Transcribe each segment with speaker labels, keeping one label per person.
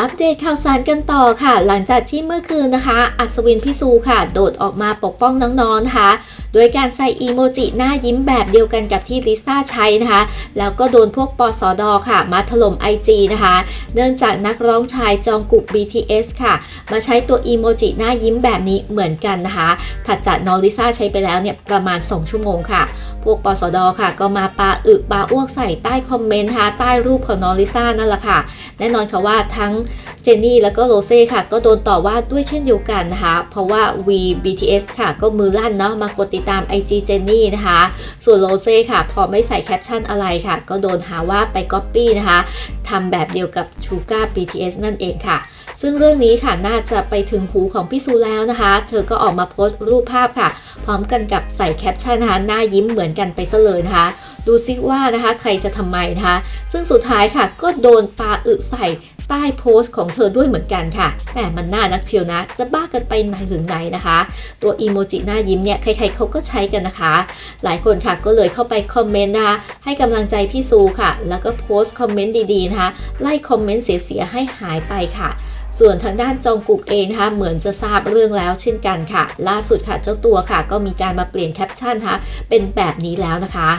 Speaker 1: อัปเดตข่าวสารกันต่อค่ะ หลังจากที่เมื่อคืนนะคะ อัศวินพิสูค่ะ โดดออกมาปกป้องน้องๆนะคะ โดยการใส่อีโมจิหน้ายิ้มแบบเดียวกันกับที่ลิซ่าใช้นะคะ แล้วก็โดนพวกปสอดอค่ะ มาถล่ม IG นะคะ เนื่องจากนักร้องชายจองกุก BTS ค่ะ มาใช้ตัวอีโมจิหน้ายิ้มแบบนี้เหมือนกันนะคะ ถัดจากน้องลิซ่าใช้ไปแล้วเนี่ยประมาณ 2 ชั่วโมงค่ะพวกปสดค่ะ ก็มาปาอึปาอ้วกใส่ใต้คอมเมนต์นะคะใต้รูปของน้องลิซ่านั่นแหละค่ะ แน่นอนค่ะว่าทั้ง นนี่แล้วก็โรเซ่ค่ะก็โดนต่อว่าด้วยเช่นเดียวกันนะคะ เพราะว่า V BTS ค่ะก็มือลั่นเนาะมากดติดตาม IG เจนนี่นะคะ ส่วนโรเซ่ค่ะ พอไม่ใส่แคปชั่นอะไรค่ะ ก็โดนหาว่าไปก๊อปปี้นะคะทำแบบเดียวกับชูก a า BTS นั่นเองค่ะซึ่งเรื่องนี้ค่ะน่าจะไปถึงหูของพี่ซูแล้วนะคะ เธอก็ออกมาโพสต์รูปภาพค่ะ พร้อมกันกับใส่แคปชั่นนะคะหน้ายิ้มเหมือนกันไปซะเลยนะคะ ดูซิว่านะคะ ใครจะทำไมนะคะ ซึ่งสุดท้ายค่ะก็โดนปาอึใส่ ใต้โพสต์ของเธอด้วยเหมือนกันค่ะแต่มันน่านักเชียวนะ จะบ้ากันไปไหนถึงไหนนะคะ ตัวอีโมจิหน้ายิ้มเนี่ยใครๆเขาก็ใช้กันนะคะ หลายคนค่ะก็เลยเข้าไปคอมเมนต์นะคะให้กำลังใจพี่ซูค่ะ แล้วก็โพสต์คอมเมนต์ดีๆนะคะ ไล่คอมเมนต์เสียๆให้หายไปค่ะส่วนทางด้านจองกุกเองนะคะเหมือนจะทราบเรื่องแล้วเช่นกันค่ะ ล่าสุดค่ะเจ้าตัวค่ะ ก็มีการมาเปลี่ยนแคปชั่นนะคะเป็นแบบนี้แล้วนะคะ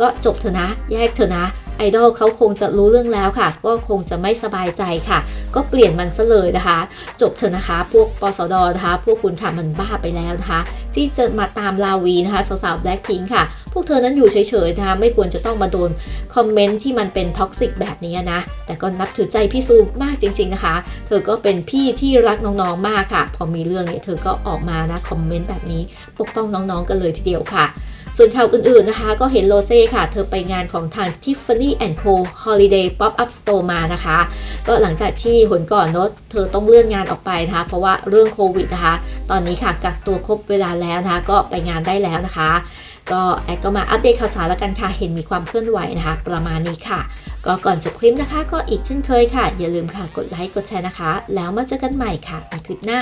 Speaker 1: ก็จบเถอะนะ แยกเถอะนะ ไอดอลเขาคงจะรู้เรื่องแล้วค่ะ ก็คงจะไม่สบายใจค่ะ ก็เปลี่ยนมันซะเลยนะคะ จบเถอะนะคะ พวกปสดนะคะ พวกคุณทำมันบ้าไปแล้วนะคะ ที่จะมาตามลาวีนะคะสาวๆแบล็คพิงค่ะพวกเธอนั้นอยู่เฉยๆนะคะไม่ควรจะต้องมาโดนคอมเมนต์ที่มันเป็นท็อกซิกแบบนี้นะ แต่ก็นับถือใจพี่ซูมากจริง ๆนะคะ เธอก็เป็นพี่ที่รักน้องๆมากค่ะ พอมีเรื่องเนี่ยเธอก็ออกมานะคอมเมนต์แบบนี้ปกป้องน้องๆกันเลยทีเดียวค่ะส่วนข่าวอื่นๆนะคะ ก็เห็นโรเซ่ค่ะ เธอไปงานของทาง Tiffany Co Holiday Pop Up Store มานะคะ ก็หลังจากที่หนก่อนเนอะเธอต้องเลื่อนงานออกไปนะคะ เพราะว่าเรื่องโควิดนะคะ ตอนนี้ค่ะกักตัวครบเวลาแล้วนะคะ ก็ไปงานได้แล้วนะคะ ก็แอดก็มาอัปเดตข่าวสารแล้วกันค่ะ เห็นมีความเคลื่อนไหวนะคะ ประมาณนี้ค่ะ ก็ก่อนจบคลิปนะคะ ก็อีกเช่นเคยค่ะ อย่าลืมค่ะ กดไลค์ กดแชร์นะคะ แล้วมาเจอกันใหม่ค่ะในคลิปหน้า